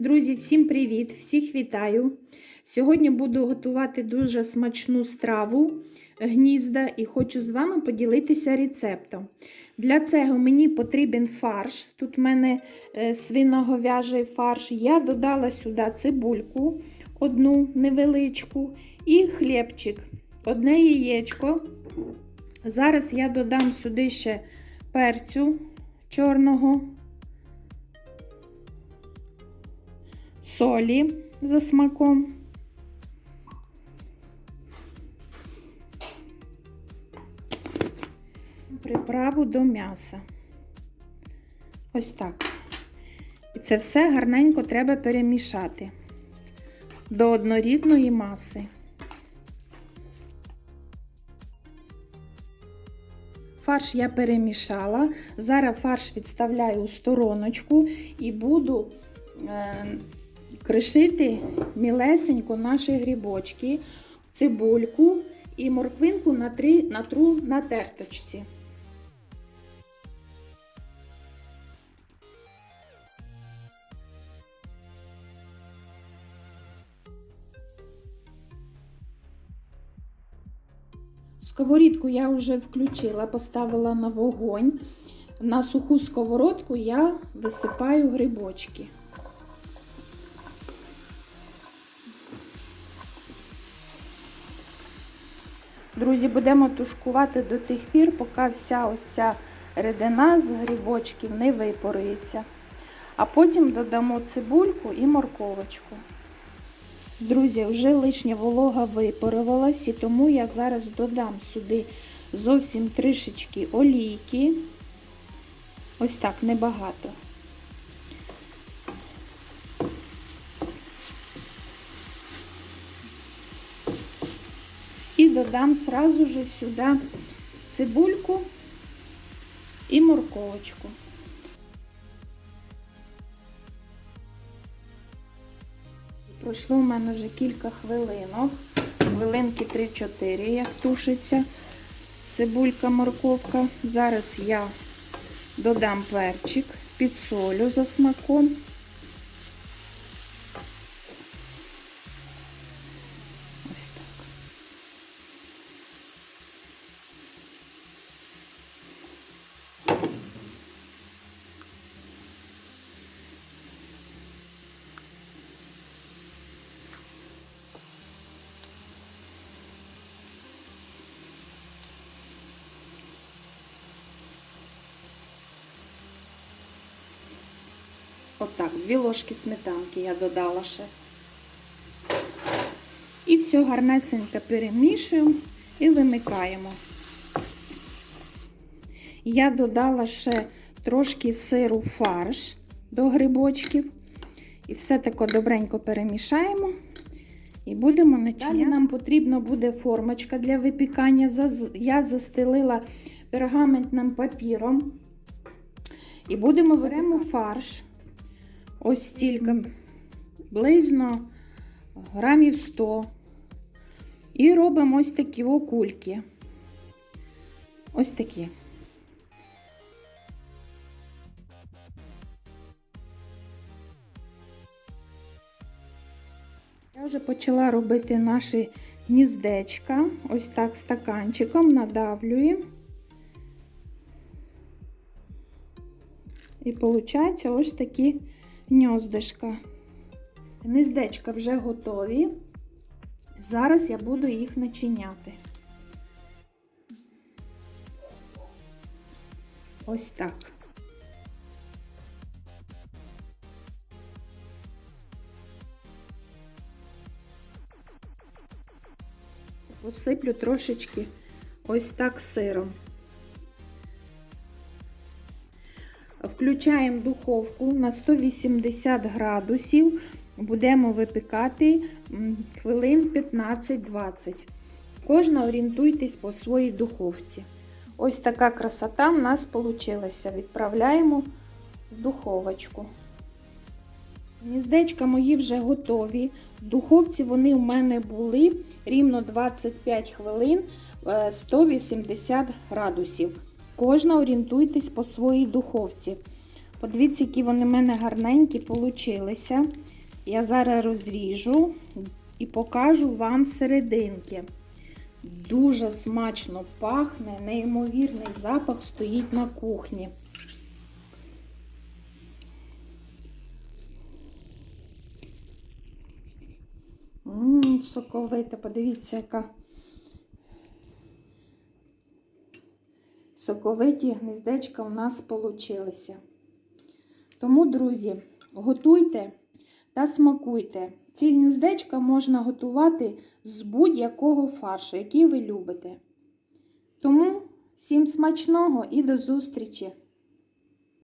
Друзі, всім привіт! Всіх вітаю! Сьогодні буду готувати дуже смачну страву гнізда і хочу з вами поділитися рецептом. Для цього мені потрібен фарш. Тут в мене е, свиноговяжий фарш. Я додала сюди цибульку, одну невеличку, і хлібчик, одне яєчко. Зараз я додам сюди ще перцю чорного. Солі за смаком. Приправу до м'яса. Ось так. І це все гарненько треба перемішати до однорідної маси. Фарш я перемішала. Зараз фарш відставляю у стороночку і буду е, кришити мілесенько наші грибочки, цибульку і морквинку на три, на тру на терточці. Сковорідку я вже включила, поставила на вогонь. На суху сковородку я висипаю грибочки. Друзі, будемо тушкувати до тих пір, поки вся ось ця рідина з грибочків не випорується. А потім додамо цибульку і морковочку. Друзі, вже лишня волога випарувалась, і тому я зараз додам сюди зовсім трішечки олійки. Ось так, небагато. І додам сразу же сюди цибульку і морковочку. Пройшло в мене вже кілька хвилинок, хвилинки 3-4, як тушиться цибулька, морковка. Зараз я додам перчик, підсолю за смаком. Отак, дві ложки сметанки я додала ще. І все гарнесенько перемішуємо і вимикаємо. Я додала ще трошки сиру фарш до грибочків. І все тако добренько перемішаємо. І будемо начиняти. Далі нам потрібно буде формочка для випікання. Я застелила пергаментним папіром. І будемо беремо фарш. Ось стільки, близько грамів 100. І робимо ось такі окульки. Ось такі. Я вже почала робити наші гніздечка. Ось так стаканчиком надавлюємо. І виходить ось такі гніздечка. Гніздечка вже готові. Зараз я буду їх начиняти. Ось так. Посиплю трошечки ось так сиром. Включаємо духовку на 180 градусів, будемо випікати хвилин 15-20. Кожна орієнтуйтесь по своїй духовці. Ось така красота в нас вийшла. Відправляємо в духовочку. Гніздечка мої вже готові. В духовці вони у мене були рівно 25 хвилин 180 градусів. Кожна орієнтуйтесь по своїй духовці. Подивіться, які вони в мене гарненькі получилися. Я зараз розріжу і покажу вам серединки. Дуже смачно пахне, неймовірний запах стоїть на кухні. Ммм, соковите, подивіться, яка. Соковиті гніздечка у нас получилися. Тому, друзі, готуйте та смакуйте. Ці гніздечка можна готувати з будь-якого фаршу, який ви любите. Тому всім смачного і до зустрічі!